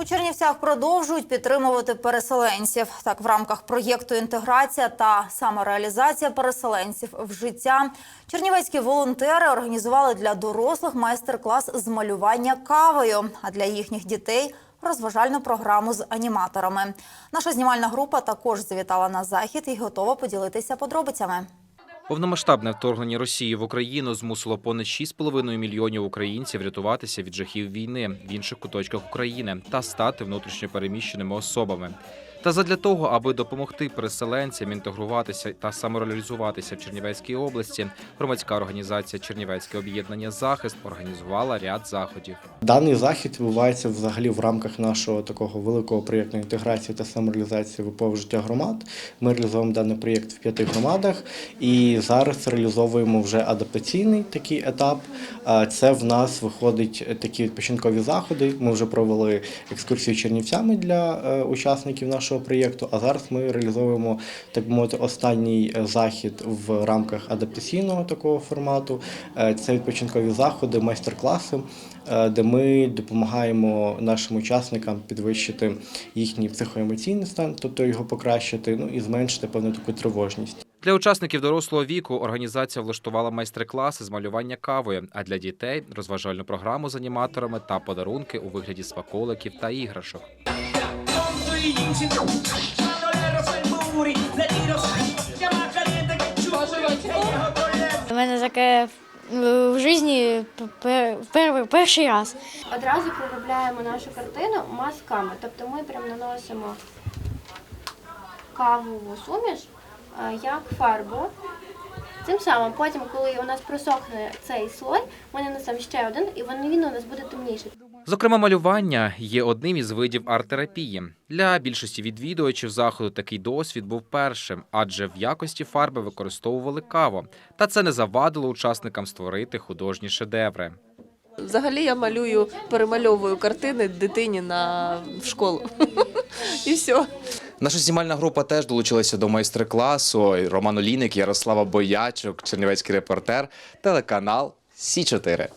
У Чернівцях продовжують підтримувати переселенців. Так, в рамках проєкту інтеграція та самореалізація переселенців в життя чернівецькі волонтери організували для дорослих майстер-клас з малювання кавою, а для їхніх дітей розважальну програму з аніматорами. Наша знімальна група також завітала на захід і готова поділитися подробицями. Повномасштабне вторгнення Росії в Україну змусило понад 6,5 мільйонів українців рятуватися від жахів війни в інших куточках України та стати внутрішньо переміщеними особами. Та задля того, аби допомогти переселенцям інтегруватися та самореалізуватися в Чернівецькій області, громадська організація Чернівецьке об'єднання захист організувала ряд заходів. Даний захід відбувається взагалі в рамках нашого такого великого проєкту інтеграції та самореалізації в життя громад. Ми реалізовуємо даний проєкт в п'яти громадах і зараз реалізовуємо вже адаптаційний такий етап. Це в нас виходить такі відпочинкові заходи. Ми вже провели екскурсію Чернівцями для е, учасників нашого проєкту. А зараз ми реалізовуємо так би мовити останній е, захід в рамках адаптаційного такого формату. Е, Це відпочинкові заходи, майстер-класи, е, де ми допомагаємо нашим учасникам підвищити їхній психоемоційний стан, тобто його покращити, ну і зменшити певну таку тривожність. Для учасників дорослого віку організація влаштувала майстер-класи з малювання кавою, а для дітей розважальну програму з аніматорами та подарунки у вигляді смаколиків та іграшок. У мене таке в житті пер- пер- перший раз. Одразу проробляємо нашу картину мазками. Тобто ми прям наносимо кавову суміш е, як фарбу. Цим самим потім, коли у нас просохне цей слой, ми нанесемо ще один, і він у нас буде темніший. Зокрема, малювання є одним із видів арт-терапії. Для більшості відвідувачів заходу такий досвід був першим, адже в якості фарби використовували каву. Та це не завадило учасникам створити художні шедеври. Взагалі я малюю, перемальовую картини дитині на в школу. І все. Наша знімальна група теж долучилася до майстер-класу. Роман Олійник, Ярослава Боячук, Чернівецький репортер, телеканал Сі 4